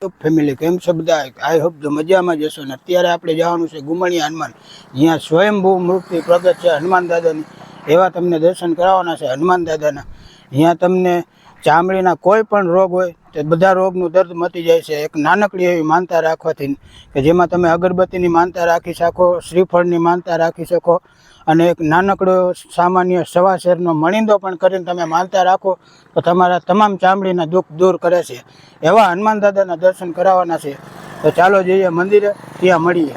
Family કેમ છે I hope તો મજામાં જશો ને અત્યારે આપણે જવાનું છે ગુમણી હનુમાન. જ્યાં સ્વયંભૂ મૂર્તિ પ્રગટ છે હનુમાન દાદાની. એવા તમને દર્શન કરાવવાના છે હનુમાન દાદાના. જ્યાં તમને ચામડીના કોઈ પણ રોગ હોય, તે બધા રોગનું દર્દ મટી જાય છે. એક નાનકડી એવી માનતા રાખવાથી, કે જેમાં તમે અગરબત્તીની માનતા રાખી શકો, શ્રીફળની માનતા રાખી શકો અને એક નાનકડો સામાન્ય સવા શેરનો મણિંદો પણ કરીને તમે માનતા રાખો, તો તમારા તમામ ચામડીના દુઃખ દૂર કરે છે. એવા હનુમાન દાદાના દર્શન કરાવવાના છે. તો ચાલો જઈએ મંદિરે, ત્યાં મળીએ.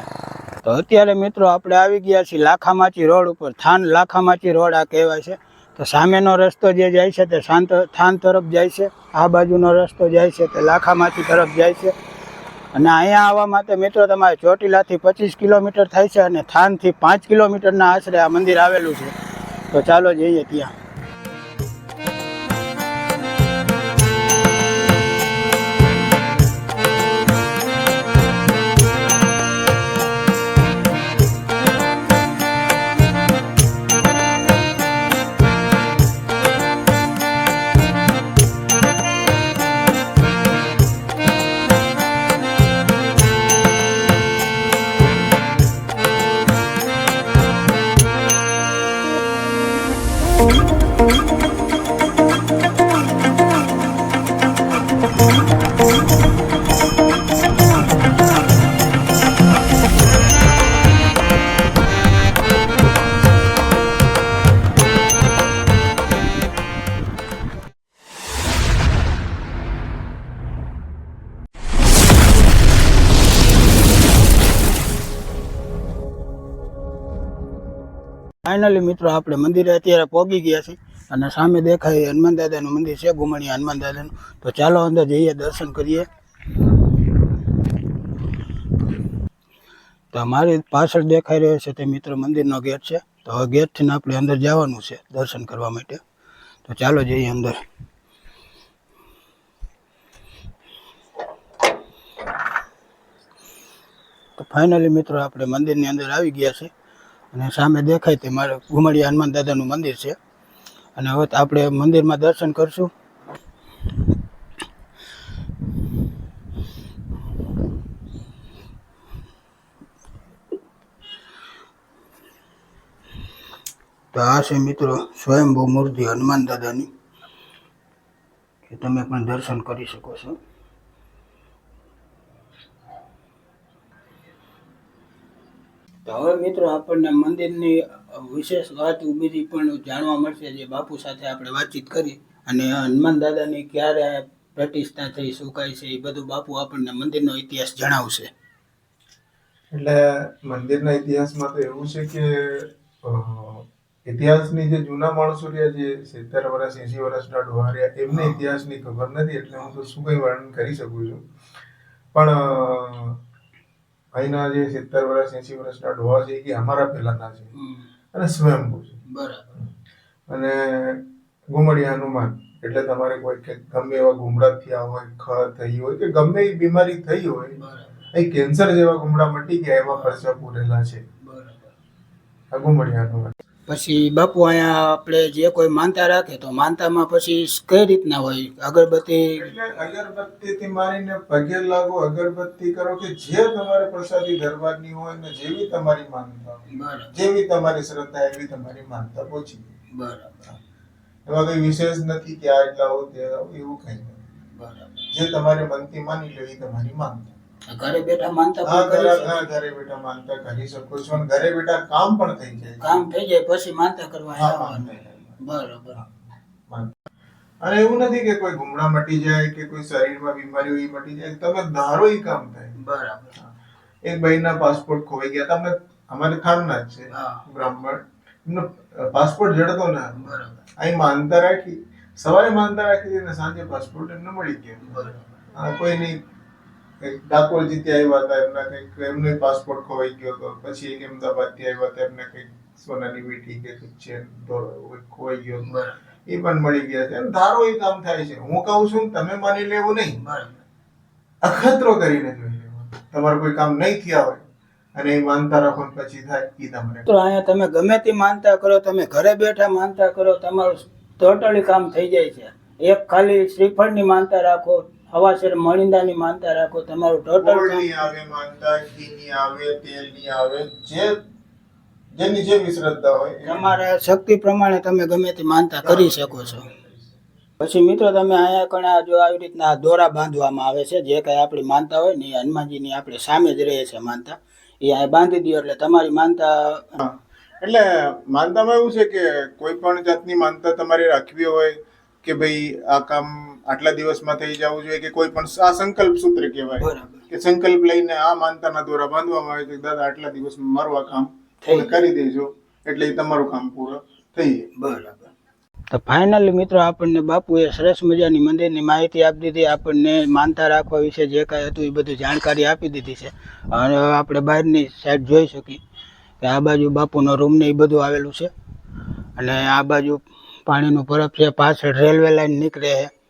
તો અત્યારે મિત્રો આપણે આવી ગયા છીએ લાખામાચી રોડ ઉપર. થાન લાખામાચી રોડ આ કહેવાય છે. તો સામેનો રસ્તો જે જાય છે તે શાંત થાન તરફ જાય છે. આ બાજુનો રસ્તો જાય છે તે લાખામાચી તરફ જાય છે. અને અહીંયા આવવા માટે મિત્રો તમારે ચોટીલાથી પચીસ કિલોમીટર થાય છે અને થાનથી પાંચ કિલોમીટરના આશરે આ મંદિર આવેલું છે. તો ચાલો જઈએ ત્યાં. ફાઇનલી મિત્રો, આપણે મંદિરે અત્યારે પહોંચી ગયા છીએ અને સામે દેખાય હનુમાન દાદાનું મંદિર છે, ગુમણિયા હનુમાન દાદાનું તો ચાલો અંદર જઈએ, દર્શન કરીએ. તો અમારી પાછળ દેખાઈ રહ્યો છે તે મિત્રો મંદિરનો ગેટ છે. તો હવે ગેટથી આપણે અંદર જવાનું છે દર્શન કરવા માટે. તો ચાલો જઈએ અંદર. તો ફાઇનલી મિત્રો, આપણે મંદિરની અંદર આવી ગયા છે અને સામે દેખાય તે મારે ઘુમડિયા હનુમાન દાદાનું મંદિર છે. અને હવે આપણે મંદિરમાં દર્શન કરશું. તો આ છે મિત્રો સ્વયંભૂ મૂર્તિ હનુમાન દાદાની તમે પણ દર્શન કરી શકો છો. તો હવે મિત્રો આપણને મંદિરની વિશેષ વાત બીજી પણ જાણવા મળશે જે બાપુ સાથે આપણે વાતચીત કરી અને હનુમાન દાદાની ક્યારે પ્રતિષ્ઠા થઈ શું કાંઈ છે એ બધું બાપુ આપણને મંદિરનો ઇતિહાસ જણાવશે. એટલે મંદિરના ઇતિહાસમાં તો એવું છે કે ઇતિહાસની જે જૂના માણસો રહ્યા જે સિત્તેર વર્ષ એસી વર્ષના ડોહા રહ્યા એમને ઇતિહાસની ખબર નથી એટલે હું તો શું કઈ વર્ણન કરી શકું છું. પણ અહીંના જે સિત્તેર વર્ષ એસી વર્ષના ડોહા છે એ અમારા પહેલાના છે. અને સ્વયંભૂ છે. બરાબર. અને ગુમડિયા હનુમાન એટલે તમારે કોઈ ગમે એવા ગુમડા થયા હોય ખ થઈ હોય કે ગમે એ બીમારી થઈ હોય અહીં એ કેન્સર જેવા ગુમડા મટી ગયા એવા ખર્ચા પૂરેલા છે. બરાબર. આ ગુમડિયા હનુમાન. પછી બાપુ અહીંયા આપણે જે કોઈ માનતા રાખે તો માનતામાં પછી કઈ રીતના હોય? અગરબત્તી? અગરબત્તી અગરબત્તીથી મારીને પગે લાગો અગરબત્તી કરો કે જે તમારે પ્રસાદી ધરવાની હોય ને જેવી તમારી માનતા જેવી તમારી શ્રદ્ધા એવી તમારી માનતા પહોંચી બરાબર. એમાં કઈ વિશેષ નથી કે આ એટલા આવો તે એવું કઈ બરાબર. જે તમારે મનથી માની લેવી તમારી માનતા. ઘરે બેઠા માનતા હા ઘરે હા, ઘરે બેઠા માનતા કરી શકો છો અને ઘરે બેઠા કામ પણ થઈ જાય કામ થઈ જાય પછી માનતા કરવા આવવાનું. બરાબર. અને એવું નથી કે કોઈ ગુમડા મટી જાય કે કોઈ શરીરમાં બીમારી હોય એ મટી જાય તમે ધારો એ કામ થાય. બરાબર. એક ભાઈના પાસપોર્ટ ખોવાઈ ગયા. તમને અમારે ખાનના જ છે બ્રાહ્મણ. એમનો પાસપોર્ટ જડતો ના. બરાબર. અહીં માનતા રાખી સવારે માનતા રાખી અને સાંજે પાસપોર્ટ એમને મળી ગયો. બરાબર. કોઈની કંઈક ડાકોર જીતી આવ્યા હતા એમના કંઈક એમને પાસપોર્ટ ખોવાઈ ગયો હતો પછી એક અમદાવાદથી આવ્યા હતા એમને કંઈક સોનાની વીટી કે કંઈક ચેન ખોવાઈ ગયો હતો. એ પણ મળી ગયા છે. ધારો એ કામ થાય છે. હું કહું છું તમે માની લેવું નહીં. અખતરો કરીને જોઈ લેવાનું તમારે કોઈ કામ નહીં થયા હોય અને એ માનતા રાખો ને પછી થાય એ તમને. તો અહીંયા તમે ગમે તે માનતા કરો તમે ઘરે બેઠા માનતા કરો તમારું ટોટલી કામ થઈ જાય છે. એક ખાલી શ્રીફળની માનતા રાખો હવાસર મણિંદાની માનતા રાખો તમારું ટોટલ આવે માનતા ઘીની આવે તેલની આવે જે જેની જેવી શ્રદ્ધા હોય તમારા શક્તિ પ્રમાણે તમે ગમે તે માનતા કરી શકો છો. પછી મિત્રો તમે અહીંયા કણા જો આવી રીતના દોરા બાંધવામાં આવે છે જે કાંઈ આપણી માનતા હોય ને એ હનુમાનજીની આપણી સામે જ રહે છે માનતા. એ અહીંયા બાંધી દો એટલે તમારી માનતા એટલે માનતામાં એવું છે કે કોઈ પણ જાતની માનતા તમારે રાખવી હોય કે ભાઈ આ કામ આટલા દિવસમાં થઈ જવું જોઈએ કે કોઈ પણ આ સંકલ્પ સૂત્ર કહેવાય. બરાબર. કે સંકલ્પ લઈને આ માનતાના દ્વારા બાંધવામાં આવે કે દાદા આટલા દિવસમાં મારું આ કામ થઈ કરી દેજો એટલે એ તમારું કામ પૂરું થઈ જાય. બરાબર. તો ફાઇનલી મિત્રો આપણને બાપુએ સરસ મજાની મંદિરની માહિતી આપી દીધી. આપણને માનતા રાખવા વિશે જે કાંઈ હતું એ બધું જાણકારી આપી દીધી છે. અને આપણે બહારની સાઈડ જોઈ શકીએ કે આ બાજુ બાપુનો રૂમ ને એ બધું આવેલું છે. અને આ બાજુ પાણીનું પરબ છે. પાછળ રેલવે લાઈન નીકળે છે.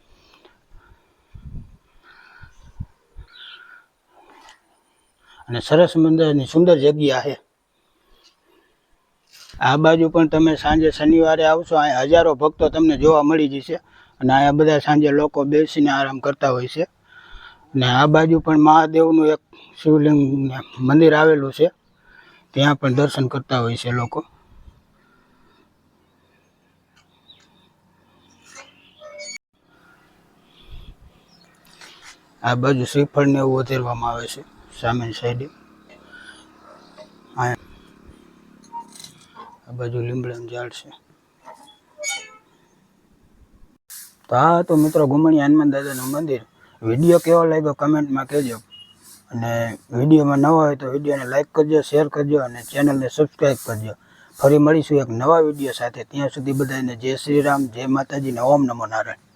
અને સરસ મંદિરની સુંદર જગ્યા છે. આ બાજુ પણ તમે સાંજે શનિવારે આવશો અહીંયા હજારો ભક્તો તમને જોવા મળી જશે અને અહીંયા બધા સાંજે લોકો બેસીને આરામ કરતા હોય છે. ને આ બાજુ પણ મહાદેવનું એક શિવલિંગ મંદિર આવેલું છે. ત્યાં પણ દર્શન કરતા હોય છે લોકો. આ બાજુ શ્રીફળને એવું વધારવામાં આવે છે. સામેની સાઈડે આ બાજુ લીમડાનું ઝાડ છે. તો આ તો મિત્રો ગુમણી હનુમાન દાદાનું મંદિર. વીડિયો કેવો લાગ્યો કમેન્ટમાં કહેજો. અને વિડીયોમાં નવા હોય તો વિડીયોને લાઇક કરજો, શેર કરજો અને ચેનલને સબસ્ક્રાઈબ કરજો. ફરી મળીશું એક નવા વીડિયો સાથે. ત્યાં સુધી બધાને જય શ્રી રામ, જય માતાજી ને ઓમ નમો નારાયણ.